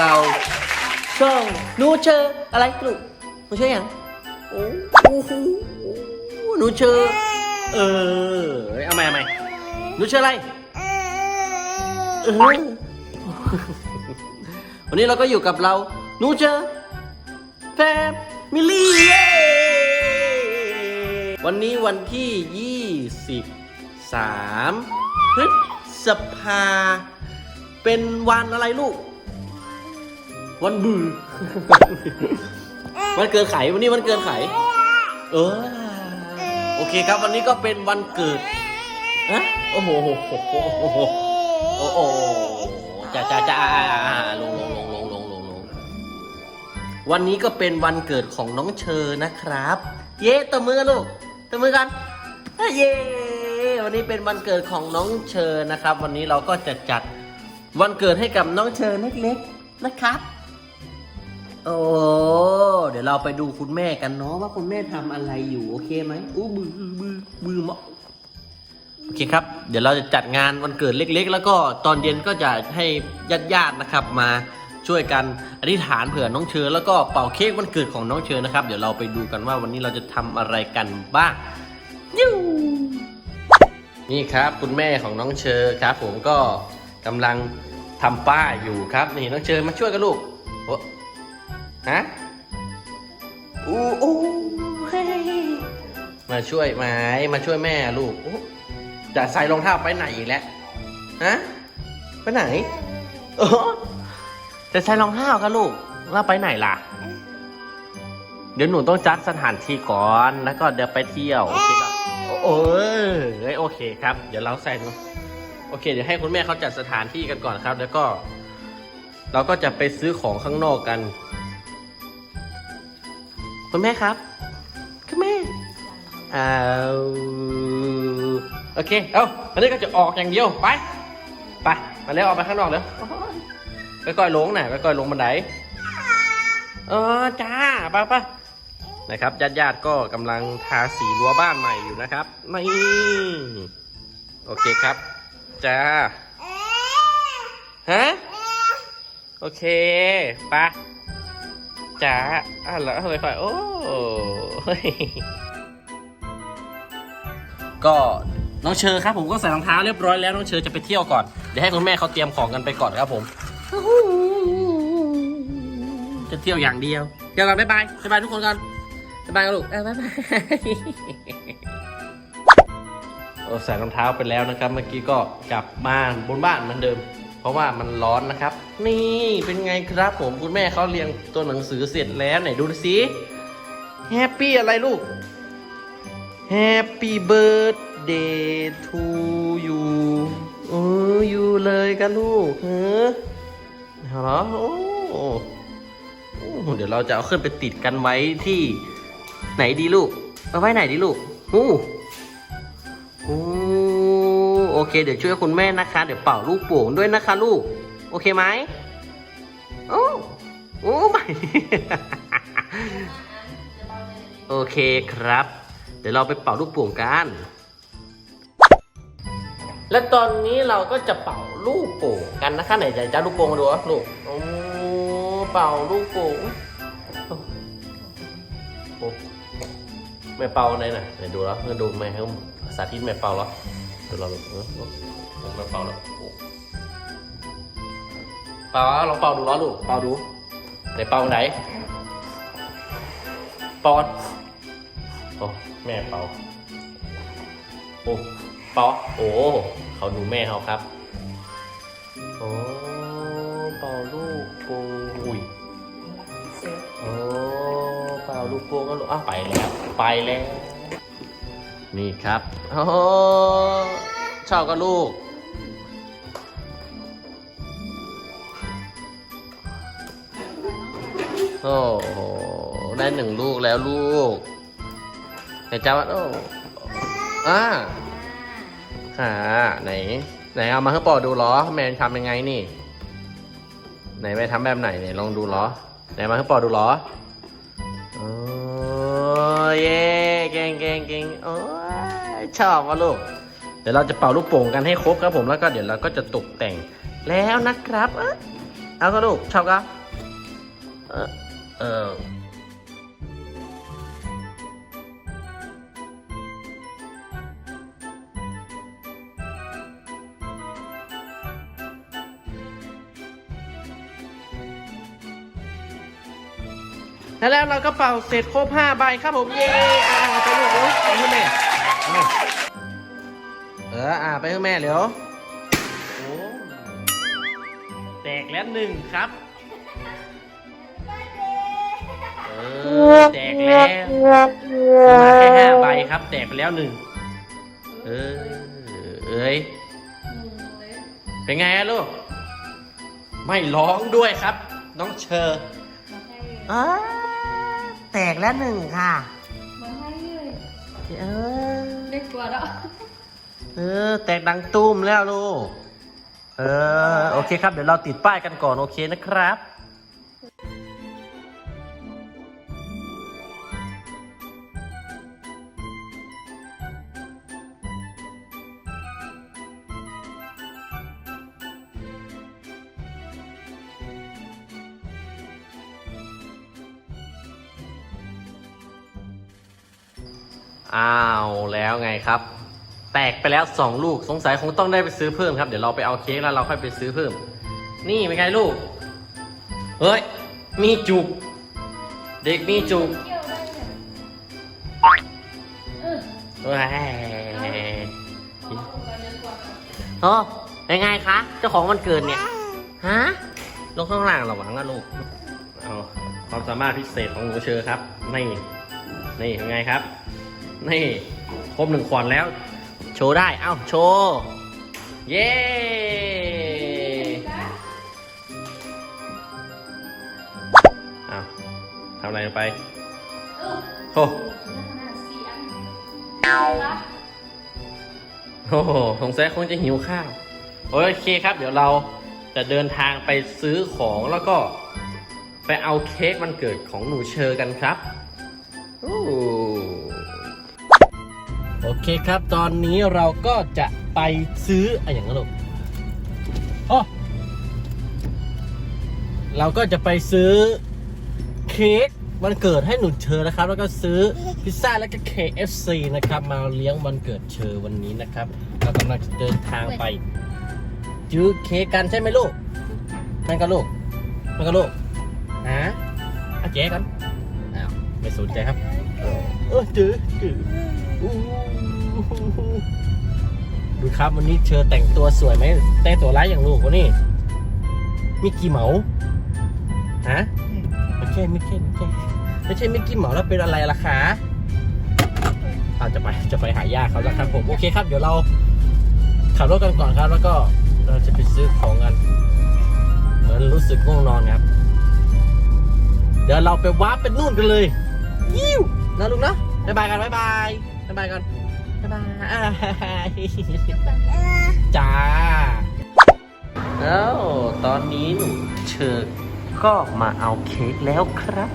เราช่องนูเชออะไรลูกหนูเชออย่างโอ้โหนูเชอเออเอาใหม่เอาใหม่นูเชออะไรเออวันนี้เราก็อยู่กับเรานูเชอแฟมิลี่วันนี้วันที่23พฤษภาเป็นวันอะไรลูก วันบือวันเกิดไขวันนี้วันเกิดไข เออ โอเคครับ วันนี้ก็เป็นวันเกิดอะโอ้โหโอ้โหโอ้โหโอ้โหจ้าจ้าจ้าอ่าอ่าอ่าลงลงลงลงลงลงลงวันนี้ก็เป็นวันเกิดของน้องเชอนะครับ เย้ตบมือกันลูกตบมือกันเย้วันนี้เป็นวันเกิดของน้องเชอนะครับ วันนี้เราก็จะจัดวันเกิดให้กับน้องเชอเล็กๆนะครับ โอ้เดี๋ยวเราไปดูคุณแม่กันเนาะว่าคุณแม่ทำอะไรอยู่โอเคไหมอู้บือบือบือหมะโอเคครับ เดี๋ยวเราจะจัดงานวันเกิดเล็ก ๆ แล้วก็ตอนเย็นก็จะให้ญาติๆนะครับมาช่วยกันอธิษฐานเผื่อน้องเชอแล้วก็เป่าเค้กวันเกิดของน้องเชอนะครับ เดี๋ยวเราไปดูกันว่าวันนี้เราจะทำอะไรกันบ้างยูนี่ครับคุณแม่ของน้องเชอครับ ผมก็กำลังทำป้ายอยู่ครับ นี่น้องเชอมาช่วยกันลูกโอ้ ฮะอู้อู้เฮ้ยมาช่วยไหมมาช่วยแม่ลูกอู้จะใส่รองเท้าไปไหนอีกแล้วฮะไปไหนโอ้จะใส่รองเท้ากันลูกแล้วไปไหนล่ะ เดี๋ยวหนูต้องจัดสถานที่ก่อนแล้วก็เดี๋ยวไปเที่ยวโอเคครับโอ้ยเอ้ยโอเคครับ เดี๋ยวเราใส่เนอะโอเค เดี๋ยวให้คุณแม่เขาจัดสถานที่กันก่อนครับ แล้วก็ เราก็จะไปซื้อของข้างนอกกัน คุณแม่ครับ คุณแม่เอาโอเค เอาอันนี้ก็จะออกอย่างเดียว ไป ไป มาแล้วออกไปข้างนอกแล้วไปก่อยลงหน่อยไปก่อยลงบันไดเออจ้าไปไปนะครับญาติญาติๆก็กำลังทาสีรั้วบ้านใหม่อยู่นะครับนี่โอเคครับ จ้า ฮะ โอเคไป จ๋าอะแล้วอะไรไปโอ้เฮ้ยก็น้องเชอครับผมก็ใส่รองเท้าเรียบร้อยแล้วน้องเชอจะไปเที่ยวก่อน เดี๋ยวให้คุณแม่เขาเตรียมของกันไปก่อนครับผม จะเที่ยวอย่างเดียวเที่ยวกันบ๊ายบายบ๊ายบายทุกคนกันบ๊ายบายกันลูกเออบ๊ายบายโอ้ใส่รองเท้าไปแล้วนะครับ เมื่อกี้ก็กลับบ้านบนบ้านเหมือนเดิม เพราะว่ามันร้อนนะครับ นี่เป็นไงครับผมคุณแม่เขาเรียงตัวหนังสือเสร็จแล้วไหนดูสิแฮปปี้อะไรลูก Happy birthday to you เอออยู่เลยกันลูกเฮ้อเหรอโอ้เดี๋ยวเราจะเอาขึ้นไปติดกันไว้ที่ไหนดีลูกเอาไว้ไหนดีลูกอู้โอ้โอเค เดี๋ยวช่วยคุณแม่นะคะ เดี๋ยวเป่าลูกโป่งด้วยนะคะลูก โอเคไหมโอ้โอ้ไม่โอเคครับ เดี๋ยวเราไปเป่าลูกโป่งกัน และตอนนี้เราก็จะเป่าลูกโป่งกันนะคะไหนจะจะลูกโป่งมาดูวะลูกโอ้เป่าลูกโป่งโอ้ไม่เป่าไหนน่ะไหนดูแล้วเพื่อนดูไหมให้สาธิตไม่เป่าแล้วดูเราลูกเออผมไม่เป่าแล้วโอ้ เป่าลองเป่าดูล้อลูกเป่าดูไหนเป่าไหนเป่าก่อนโอ้แม่เป่าโอ้เป่าโอ้เขาดูแม่เขาครับโอ้เป่าลูกโป่งอุ้ยโอ้เปล่าลูกโป่งก็ลูกอ้าวไปแล้วไปแล้วนี่ครับโอ้ชอบก็ลูก อ้โหได้หนึ่งลูกแล้วลูกไหนจ้าวัดโอ้อ่าค่ะไหน ไหนเอามาให้ปอดูเหรอแมนทำยังไงนี่ ไหนไปทำแบบไหนไหนลองดูเหรอไหนมาให้ปอดูเหรอโอ้เย่เก่งเก่งเก่งโอ้ยชอบวะลูกเดี๋ยวเราจะเป่าลูกโป่งกันให้ครบครับผมแล้วก็เดี๋ยวเราก็จะตกแต่งแล้วนะครับ เอ้ยเอาก็ลูกชอบก็ เออเออแล้วเราก็เป่าเสร็จครบห้าใบครับผมเย้อ่าเอาไปลูกเอาไปให้แม่เอาเอออ่าไปให้แม่เดี๋ยวโอ้แตกแล้วหนึ่งครับ อแตกแล้วมาแค่ห้าใบครับ แตกไปแล้วหนึ่งเออเอ้ยเป็นไงลูก ไม่ร้องด้วยครับ น้องเชอร์เอ้าแตกแล้วหนึ่งค่ะมันให้เลยเออเล็กกว่าแล้วเออ แตกดังตุ้มแล้วลูก เออ โอเคครับ เดี๋ยวเราติดป้ายกันก่อน โอเคนะครับ กไปแล้วสองลูกสงสัยคงต้องได้ไปซื้อเพิ่มครับ เดี๋ยวเราไปเอาเค้กแล้วเราค่อยไปซื้อเพิ่ม นี่เป็นไงลูก เฮ้ย มีจุก เด็กมีจุกเฮ้ยเปเลยกว่าโอ้ยังไงคะเจ้าของวันเกิดเนี่ยฮะลงข้างล่างระวังนะลูกเอาความสามารถพิเศษของหนูเชอครับนี่นี่เป็นไงครับ นี่ครบหนึ่งขวดแล้ว ชว์ได้ เอ้า โชว์ เย้เอาทำอะไรลงไปโอ้สี่อันเอาละโอ้โหสงสัยคงจะหิวข้าว โอเคครับ เดี๋ยวเราจะเดินทางไปซื้อของแล้วก็ ไปเอาเค้กวันเกิดของหนูเชอกันครับโอ้ โอเคครับ ตอนนี้เราก็จะไปซื้ออะไรอย่างนั้นลูกอ๋อเราก็จะไปซื้อเค้กวันเกิดให้หนูเชอนะครับ แล้วก็ซื้อพิซซ่าแล้วก็ KFC นะครับ มาเลี้ยงวันเกิดเชอวันนี้นะครับเรากำลังจะเดินทางไปซื้อเค้กกันใช่ไหมลูกนั่นก็ลูกนั่นก็ลูกฮะอาเจ๊กันอ้าวไม่สนใจครับ เออจื้อจื้อ ดูครับวันนี้เชอแต่งตัวสวยไหมแต่งตัวร้ายอย่างลูกวันนี้มิกกี้เหมาฮะไม่ใช่ไม่ใช่ไม่ใช่ไม่ใช่มิกกี้เหมาแล้วเป็นอะไรล่ะคะเอาจะไปจะไปหายาเขาแล้วครับผมโอเคครับเดี๋ยวเราขับรถกันก่อนครับ แล้วก็เราจะไปซื้อของกันเหมือนรู้สึกง่วงนอนครับ เดี๋ยวเราไปวาร์ปเป็นนู่นกันเลยยิ้วนะลุงนะบ๊ายบายกันบ๊ายบาย บ๊ายบายกันบ๊ายบายจ้า แล้วตอนนี้หนูเชิญก็มาเอาเค้กแล้วครับ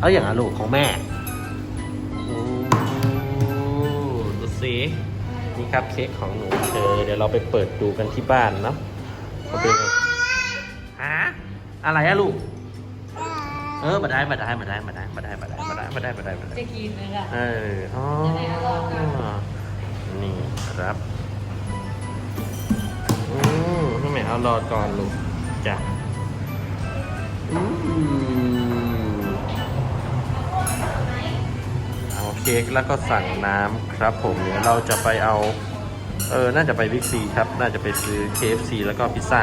เอาอย่างอะลูกของแม่ โอ้ดูสิ นี่ครับเค้กของหนูเชอเดี๋ยวเราไปเปิดดูกันที่บ้านเนาะว่าเป็นไงฮะอะไรอะลูก เออมาได้มาได้มาได้มาได้มาได้ มาได้มาได้มาได้มาได้มาได้จะกินเลยอะเอออ๋อจะได้อร่อยกันนี่ครับอืมพี่แม่เอารอก่อนลูกจ้ะอืมเอาเค้กแล้วก็สั่งน้ำครับผมเดี๋ยวเราจะไปเอา เออ น่าจะไปบิ๊กซีครับ น่าจะไปซื้อ KFC แล้วก็พิซซ่า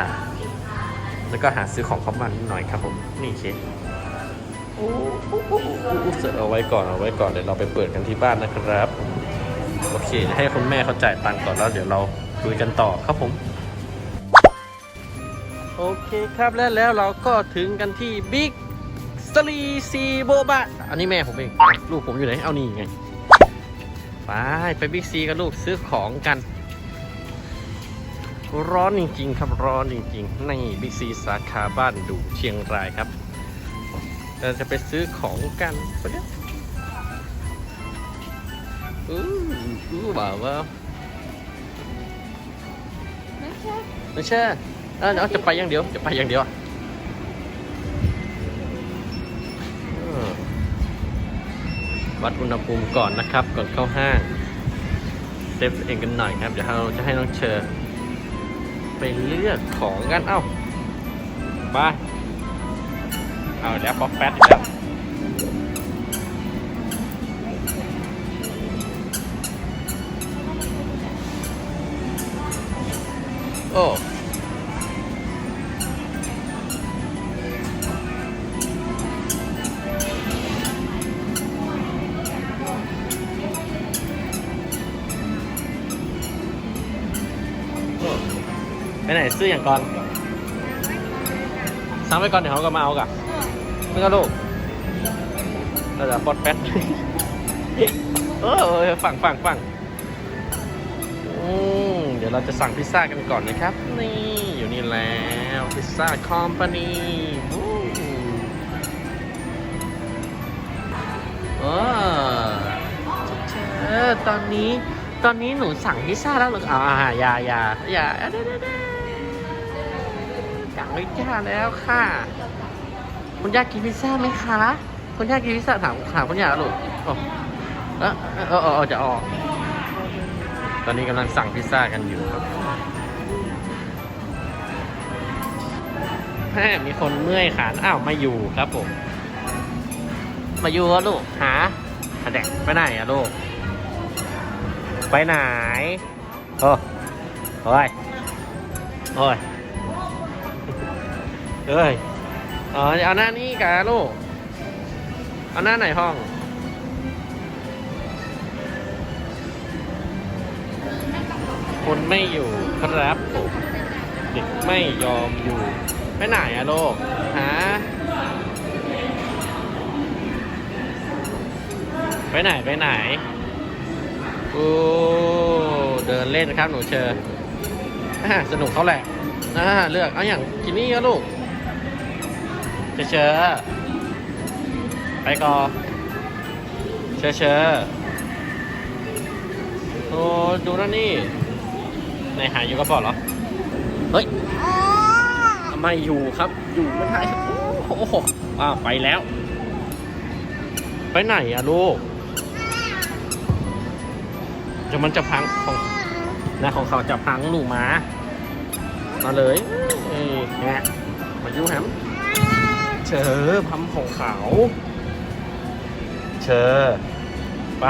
แล้วก็หาซื้อของเขาบ้านนิดหน่อยครับผม นี่เค้กโอ้โห เอาไว้ก่อนเอาไว้ก่อนเดี๋ยวเราไปเปิดกันที่บ้านนะครับ โอเคให้คุณแม่เขาจ่ายตังค์ก่อนแล้วเดี๋ยวเราคุยกันต่อครับผม โอเคครับแล้วแล้วเราก็ถึงกันที่บิ๊กสลีซีโบบะอันนี้แม่ผมเองลูกผมอยู่ไหนเอานี่ไงไปไปบิ๊กซีกันลูกซื้อของกัน ร้อนจริง ๆ ครับร้อนจริงๆในบิ๊กซีสาขาบ้านดูเชียงรายครับ เราจะไปซื้อของกันไปเนี่ยอู้หูบ่าว่าไม่ใช่อ่าเดี๋ยวจะไปอย่างเดียว จะไปอย่างเดียววัดอุณหภูมิก่อนนะครับ ก่อนเข้าห้างเซฟเองกันหน่อยครับ เดี๋ยวเราจะให้น้องเชอร์ไปเลือกของกัน เอ้า ไป เอาแล้วพอแป๊ดอีกแล้วโอ้ไปไหนซื้ออย่างก่อนสั่งไปก่อนเดี๋ยวเขาก็มาเอากะ นี่ก็ลูกเราจะปลดแป๊ดเออเออฝั่งฝั่งฝั่งอืมเดี๋ยวเราจะสั่งพิซซ่ากันก่อนนะครับ นี่อยู่นี่แล้วพิซซ่าคอมพานีเออเออตอนนี้ตอนนี้หนูสั่งพิซซ่าแล้วหรออ่าอย่าอย่าอย่าเด้เด้เด้สั่งพิซซ่าแล้วค่ะ คุณย่ากินพิซซ่าไหมคะคุณย่ากินพิซซ่าถามถามคุณย่าลูกโอ้เออเออเออเออจะออก ตอนนี้กำลังสั่งพิซซ่ากันอยู่ครับแม่มีคนเมื่อยขาอ้าวมาอยู่ครับผม มาอยู่วะลูกหาหาแดกไปไหนอะลูก ไปไหนโอ้โอ้ยโอ้ยเอ้ย อ๋อเอาหน้านี้กะลูกเอาหน้าไหนห้อง คนไม่อยู่ครับผมเด็กไม่ยอมอยู่ไปไหนอะลูกฮะไปไหนไปไหนโอ้เดินเล่นนะครับหนูเชอร์อ่าสนุกเขาแหละอ่าเลือกเอาอย่างกินนี่ก็ลูก เชอร์เชอร์ไปก่อนเชอร์เชอร์โอ้ดูนั่นนี่ในหายอยู่กระเป๋าเหรอ เฮ้ยไม่อยู่ครับ อยู่ไม่ได้โอ้โหอ้าวไปแล้ว ไปไหนอะลูกเดี๋ยวมันจะพังของนะของเขาจะพังลูกหมา มาเลยเอ้ยแงมาอยุ่แฮม เชอพัมของขาว เชอไป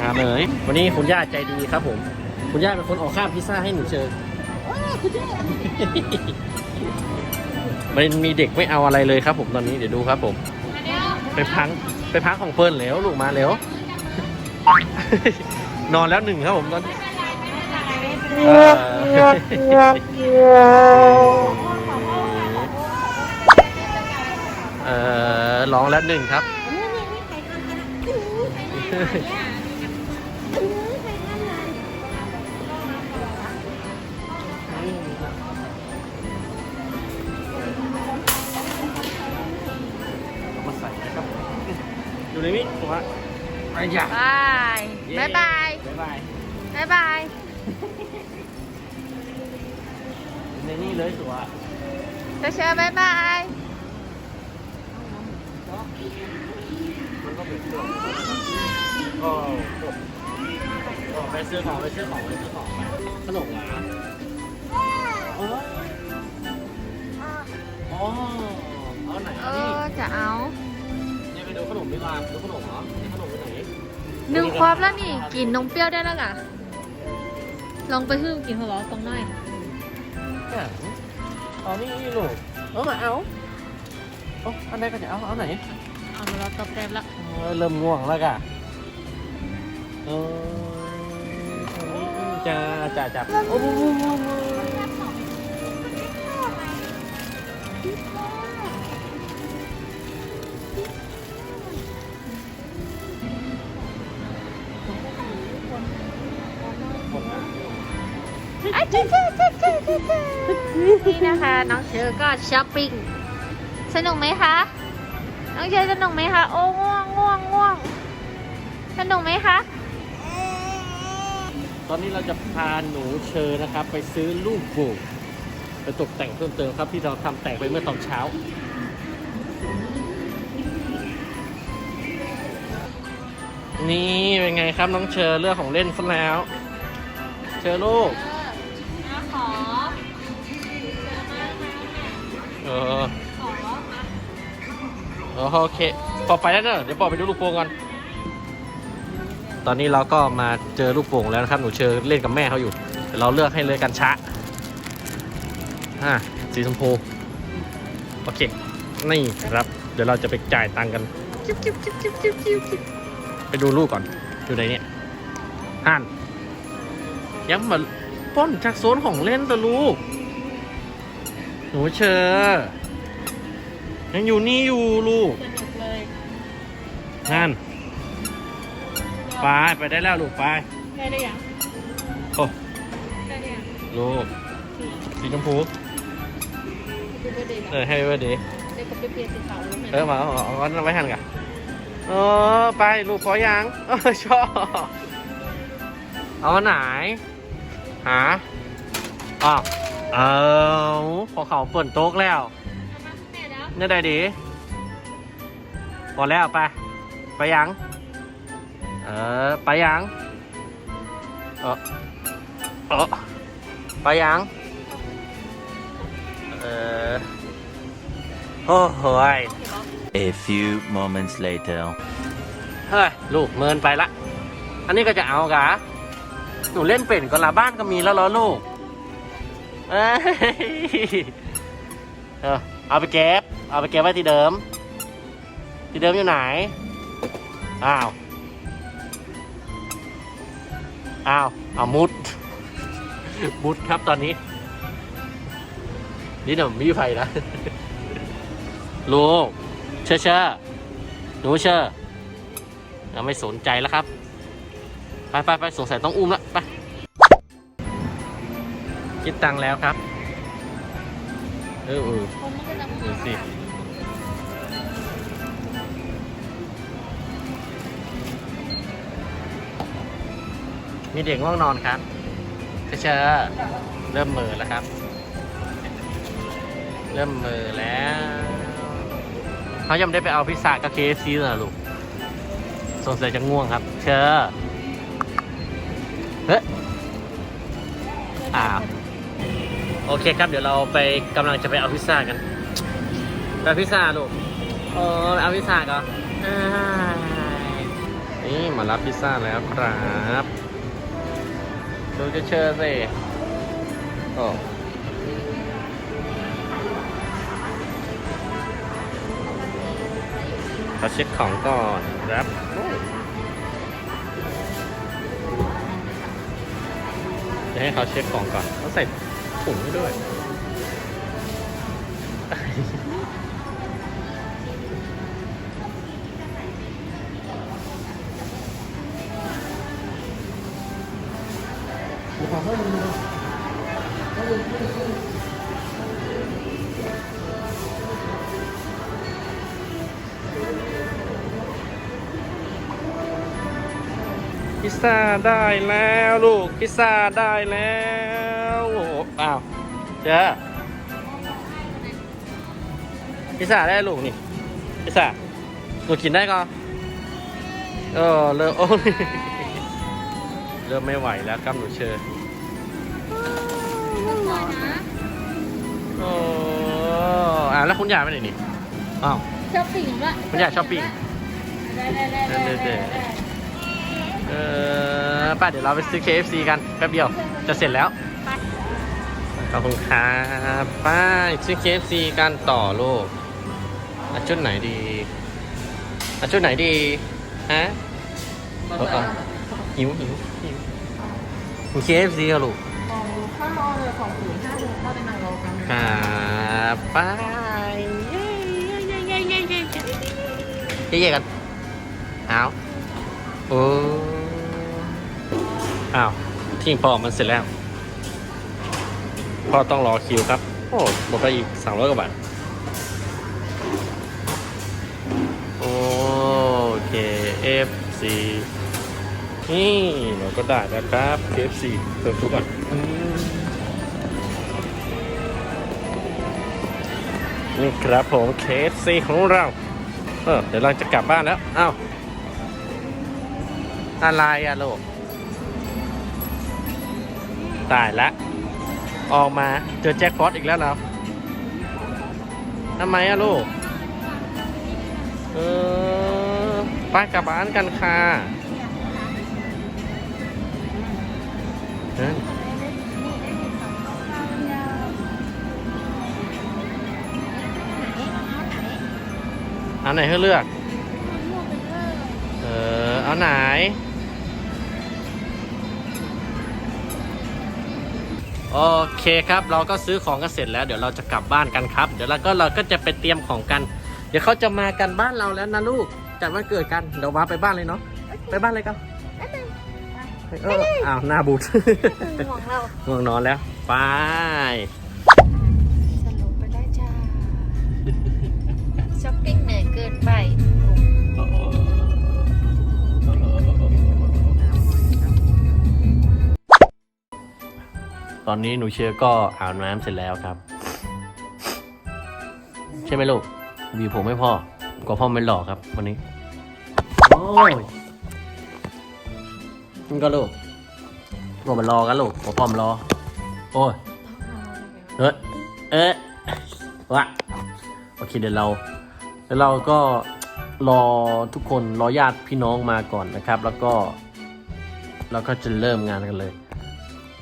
หาเลยวันนี้คุณย่าใจดีครับผม คุณย่าเป็นคนออกค่าพิซซ่าให้หนูเชอมันมีเด็กไม่เอาอะไรเลยครับผมตอนนี้เดี๋ยวดูครับผม ไปพังไปพังของเฟิร์นแล้วลูกมาเร็วนอนแล้วหนึ่งครับผมตอนเอ่อร้องแล้วหนึ่งครับเอามาใส่นะครับอยู่ในนี้ผมว่าไอ้ยาบายบายบายบ๊ายบายบายบายในนี่เลยสัวเชอเชอบายบาย มันก็เป็นเครื่องก็ก็ไปซื้อของไปซื้อของไปซื้อของไปขนมหวานเอออ๋อเอาไหนเอเอานี่อจะเอา เนี่ยไปดูขนมดีกว่าดูขนมเหรอนี่ขนมไปไหนหนึ่งควบแล้วนี่กินนมเปรี้ยวได้แล้วกะลองไปฮึ่มกินหัวเราะตรงหน่อยแก่เอานี่ลูกเอามาเอาโอ้อันไหนก็จะเอาเอาไหนเอามา เราตบเต็มละเออเริ่มง่วงแล้วกะเออจะจะจะโอ้โหนี่นะคะ น้องเชอก็ช้อปปิ้ง สนุกไหมคะ น้องเชอสนุกไหมคะ โอ้ง่วงง่วงง่วงสนุกไหมคะ ตอนนี้เราจะพาหนูเชอนะครับ ไปซื้อลูกโป่งไปตกแต่งเพิ่มเติมครับที่เราทำแต่งไปเมื่อตอนเช้า นี่เป็นไงครับน้องเชอเลือกของเล่นซะแล้ว เชอลูกเออขอเจอมากนะเออขอมาเออ โอเคปอไปแล้วเนอะเดี๋ยวปอไปดูลูกโป่งก่อน ตอนนี้เราก็มาเจอลูกโป่งแล้วนะครับ หนูเชอเล่นกับแม่เขาอยู่เดี๋ยวเราเลือกให้เลยกันชะอ่าสีชมพู โอเค นี่ครับ เดี๋ยวเราจะไปจ่ายตังค์กัน ไปดูลูกก่อน อยู่ไหนเนี่ยห่านยังมาป้นจากโซนของเล่นตะลูก หนูเชอ ยังอยู่นี่อยู่ลูกสนุกเลยนั่นไปไปได้แล้วลูกไปได้ได้ยังโอ้ได้ได้ยังลูกสีชมพูดูเบอร์เดย์เออให้เบอร์เดย์เด็กกับเปียสีขาวรู้ไหมเออมาเอาเอาเอาเอาไว้หันกันเออไปลูกพอยังเออชอบเอาอันไหนหาอ้าวเอาพอเขาเปิดโต๊ะแล้ว แม่แล้วนี่ได้ดีพอแล้วไป ไปยัง เออ ไปยังเออเออไปยัง เออ โอ้โหย A few moments later. เฮ้ย ลูกเมินไปละ อันนี้ก็จะเอากะหนูเล่นเป็นก็ละบ้านก็มีแล้วเหรอลูกเอ้ยเออเอาไปเก็บ เอาไปเก็บไว้ที่เดิม ที่เดิมอยู่ไหน อ้าว อ้าวเอามุด มุดครับตอนนี้ นี่หนูมีไฟนะลูกเชื่อเชื่อหนูเชื่อเราไม่สนใจแล้วครับ ไปไปไปสงสัยต้องอุ้มละไปคิดตังค์แล้วครับ เออเออดูสิ มีเด็กง่วงนอนครับเชอเริ่มมือแล้วครับ เริ่มมือแล้วเขายังไม่ได้ไปเอาพิซซ่ากับเคฟซีเลยลูกสงสัยจะง่วงครับ เชอเฮ้ยอ้าวโอเคครับ เดี๋ยวเราไปกำลังจะไปเอาพิซซ่ากันไปเอาพิซซ่าลูกโอ้เอาพิซซ่าก็อ่านี่มารับพิซซ่าแล้วครับ ดูจะเชิญสิโอ้เขาเช็คของก่อนครับโอ้จะให้เขาเช็คของก่อนเขาใส่ถุงให้ด้วย พิซซ่าได้แล้วลูก พิซซ่าได้แล้วโอ้โหอ้าวเจ้าพิซซ่าได้ลูกนี่พิซซ่าหนูกินได้ก็เออเริ่มโอ้เริ่มไม่ไหวแล้วครับหนูเชิญ โอ้อ่าแล้วคุณยายไปไหนนี่อ้าว ช้อปปิ้งวะคุณยายช้อปปิ้ง ได้ได้ได้ได้ได้ได้เออป้าเดี๋ยวเราไปซื้อ KFC กันแป๊บเดียว จะเสร็จแล้ว ขอบคุณครับป้าซื้อ KFC กันต่อลูกเอาชุดไหนดีเอาชุดไหนดีฮะเออเออหิวหิวหิวมี KFC กันลูก ของข้าวเลยของศูนย์ห้าโมงเข้าไปนั่งรอกันครับป้าเย้เย้เย้เย้เย้เย้เย้เย้กันเอาโอ้อ้าวทิ้งพอมันเสร็จแล้วพ่อต้องรอคิวครับ โอ้หมดไปอีกสามร้อยกว่าบาทโอเค FC นี่เราก็ได้แล้วครับ KFC เติมทุกก่อน นี่ครับผม KFC ของเรา เออเดี๋ยวเราจะกลับบ้านแล้วอ้าวอะไรอะลูกตายละ ออกมาเจอแจ็คพอตอีกแล้วเรอทำไมอะลูก เออไปกลับบ้านกันค่ะ อ้ยเอาไหนให้เลือก เออเอาไหน โอเคครับ เราก็ซื้อของกันเสร็จแล้ว เดี๋ยวเราจะกลับบ้านกันครับ เดี๋ยวเราก็เราก็จะไปเตรียมของกัน เดี๋ยวเขาจะมากันบ้านเราแล้วนะลูกจัดวันเกิดกัน เดี๋ยวมาไปบ้านเลยเนาะ ไปบ้านเลยกันเอออ้าวหน้าบูดห่วงเราง่วงนอนแล้ว ไปสรุปไปได้จ้าช้อปปิ้ง ไปตอนนี้หนูเชื่อก็อาบน้ำเสร็จแล้วครับ ใช่ไหมลูกวีผมให้พ่อกลัวพ่อไม่หล่อครับวันนี้ โอ้ยนี่ก็ลูกกลัวมันรอกันลูกกลัวพ่อมันรอ โอ้ยเอะเอ๊ะวะโอเคเดี๋ยวเรา เดี๋ยวเราก็รอทุกคนรอญาติพี่น้องมาก่อนนะครับ แล้วก็เราก็จะเริ่มงานกันเลย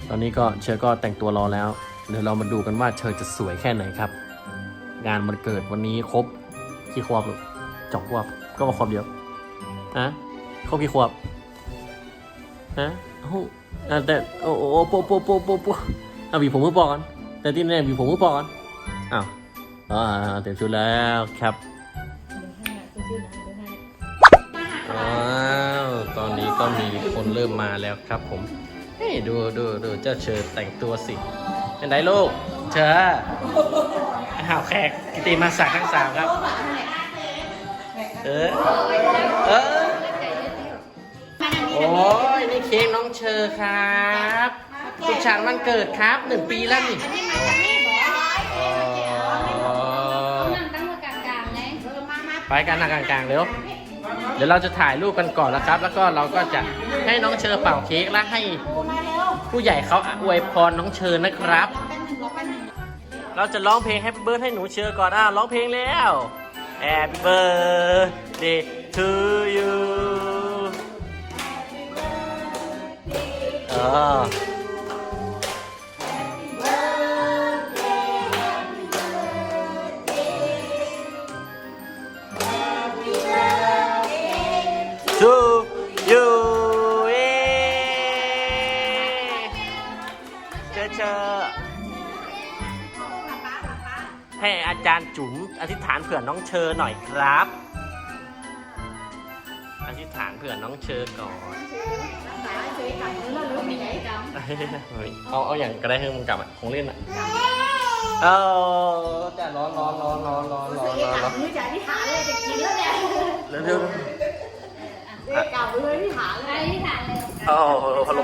ตอนนี้ก็เชอร์ก็แต่งตัวรอแล้ว เดี๋ยวเรามาดูกันว่าเชอร์จะสวยแค่ไหนครับ งานมันเกิดวันนี้ครบกี่ขวบจอกขวบก็มาขวบเดียวฮะครบกี่ขวบฮะโอ้แต่โอ้โหโปะโปะโปะโปโปะเอาหวีผมมือปอกก่อนแต่ที่แน่หวีผมมือปอกก่อนอ้าวอ่าเต็มชุดแล้วครับ ว้าวตอนนี้ก็มีคนเริ่มมาแล้วครับผมเฮ้ยดูดูดูเจ้าเชิญแต่งตัวสิเป็นไงลูกเชิญอ้าวแขกกิติมาศักทั้งสามครับ เออเออโอ้ยนี่เค้กน้องเชอร์ครับสุขสันต์วันเกิดครับหนึ่งปีแล้วนี่ ไปกันหน้ากลางๆเร็วเดี๋ยวเราจะถ่ายรูปกันก่อนนะครับ แล้วก็เราก็จะให้น้องเชอเป่าเค้กและให้ผู้ใหญ่เขาอวยพรน้องเชอนะครับ เราจะร้องเพลง Happy Birthday ให้หนูเชอก่อนอะร้องเพลงแล้ว Happy Birthday to you เออื่อน้องเชอหน่อยครับ อธิษฐานเผื่อน้องเชอก่อน เอาเอาอย่างก็ได้ให้มึงกลับอะคงเล่นอะเออแต่ร้อนร้อนร้อนร้อนร้อนร้อนร้อนไมือจะที่หาเลยจะกินแล้วเนี่ยเร็วเร็วเก่าเลยที่หาเลยที่หาเลยโอ้โหล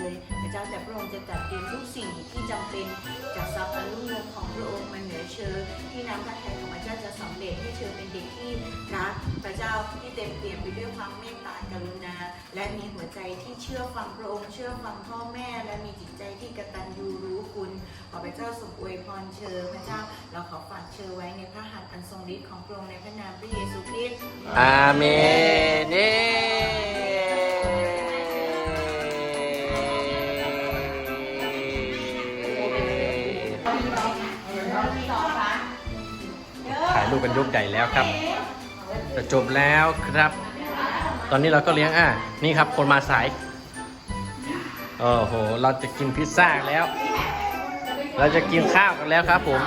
เลยพระเจ้าแต่พระองค์จะจัดเตรียมทุกสิ่งที่จำเป็นจากทรัพย์อันรุ่งเรืองของพระองค์มาเหนือเชอที่น้ำพระทัยของพระเจ้าจะสำเร็จให้เชอเป็นเด็กที่รักพระเจ้าที่เต็มเปี่ยมไปด้วยความเมตตากรุณา และมีหัวใจที่เชื่อฟังพระองค์ เชื่อฟังพ่อแม่ และมีจิตใจที่กตัญญูรู้คุณขอพระเจ้าทรงอวยพรเชอพระเจ้าเราขอฝากเชอไว้ในพระหัตถ์อันทรงฤทธิ์ของพระองค์ในพระนามพระเยซูคริสต์อาเมน ดูกันยกใหญ่แล้วครับจะจบแล้วครับ ตอนนี้เราก็เลี้ยงอะนี่ครับคนมาสายโอ้โห เราจะกินพิซซ่าแล้ว เราจะกินข้าวกันแล้วครับผม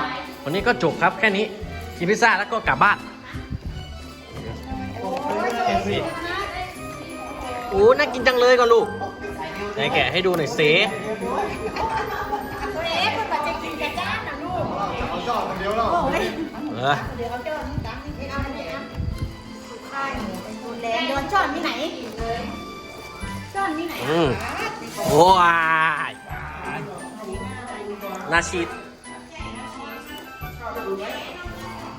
วันนี้ก็จบครับแค่นี้ กินพิซซ่าแล้วก็กลับบ้านเห็นสิโอ้น่ากินจังเลยก่อนลูกไหนแกะให้ดูหน่อยเซเออ แรงโดนช้อนที่ไหนช้อนที่ไหนอืมว้ายนาชีด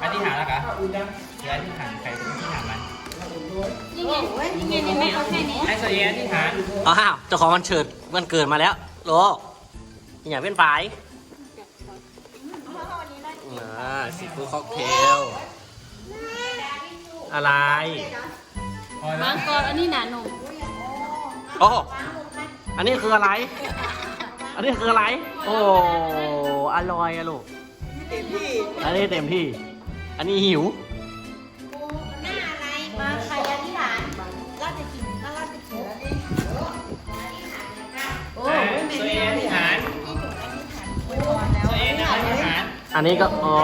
อธิษฐานแล้วกะเดี๋ยวอธิษฐานใครเป็นอธิษฐานมันยังไงยังไงเนี่แม่เอาแค่นี้ไอ้โซเยอธิษฐานอ้าวเจ้าของวันเฉิดวันเกิดมาแล้วโลอย่างเป็นฝ่าย ซีฟู้ดค็อกเทล อะไร บางกอนอันนี้หนาหนุ่มโอ้ อันนี้คืออะไร อันนี้คืออะไร โอ้ อร่อยอะลูกอันนี้เต็มที่ อันนี้หิว อันนี้ก็อ๋อ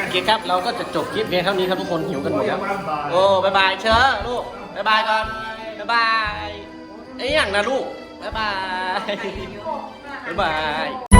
โอเคครับ เราก็จะจบคลิปเพียงเท่านี้ครับทุกคนหิวกันหมดแล้ว โอ้บายบายเชอลูกบายบายก่อนบายบายไอ้ยอย่างนะลูกบายบายบายบาย